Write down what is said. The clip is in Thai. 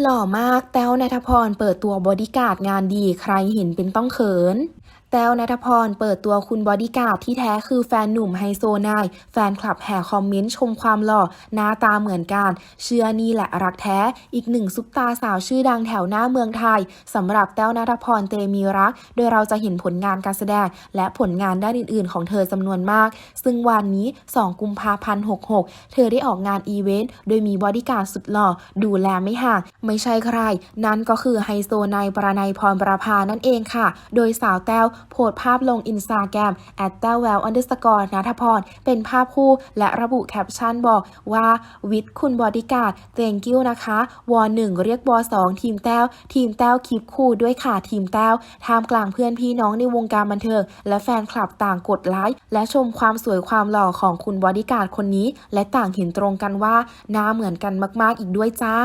หล่อมากแต้วนัทพรเปิดตัวบอดี้การ์ดงานดีใครเห็นเป็นต้องเขิน แต้วนัทพรเปิดตัวคุณบอดี้การ์ดที่แท้คือแฟนหนุ่มไฮโซนาย แฟนคลับแห่คอมเมนต์ชมความหล่อ หน้าตาเหมือนกัน เชื่อนี่แหละรักแท้ อีกหนึ่งซุปตาสาวชื่อดังแถวหน้าเมืองไทยสำหรับแต้วนัทพรเตมีรัก โดยเราจะเห็นผลงานการแสดง และผลงานด้านอื่น ๆ ของเธอจำนวนมาก ซึ่งวันนี้ 2 กุมภาพันธ์ 66 เธอได้ออกงานอีเวนต์โดยมีบอดี้การ์ดสุดหล่อดูแลไม่ห่างไม่ใช่ใคร นั่นก็คือไฮโซนายประนัยพรประภานั่นเองค่ะ โดยสาวแต้วโพสต์ภาพลงอินสตาแกรมแอดแต้วแววอันเดอร์สกอร์นัทพร เป็นภาพคู่และระบุแคปชั่นบอกว่าวิทย์คุณบอดี้การ์ดเตงกิ้วนะคะ วอหนึ่งเรียกวอสองทีมแต้ว ทีมแต้วคลิปคู่ด้วยค่ะทีมแต้วท่ามกลางเพื่อนพี่น้องในวงการบันเทิง และแฟนคลับต่างกดไลค์และชมความสวยความหล่อของคุณบอดี้การ์ดคนนี้ และต่างเห็นตรงกันว่าหน้าเหมือนกันมาก ๆ อีกด้วยจ้า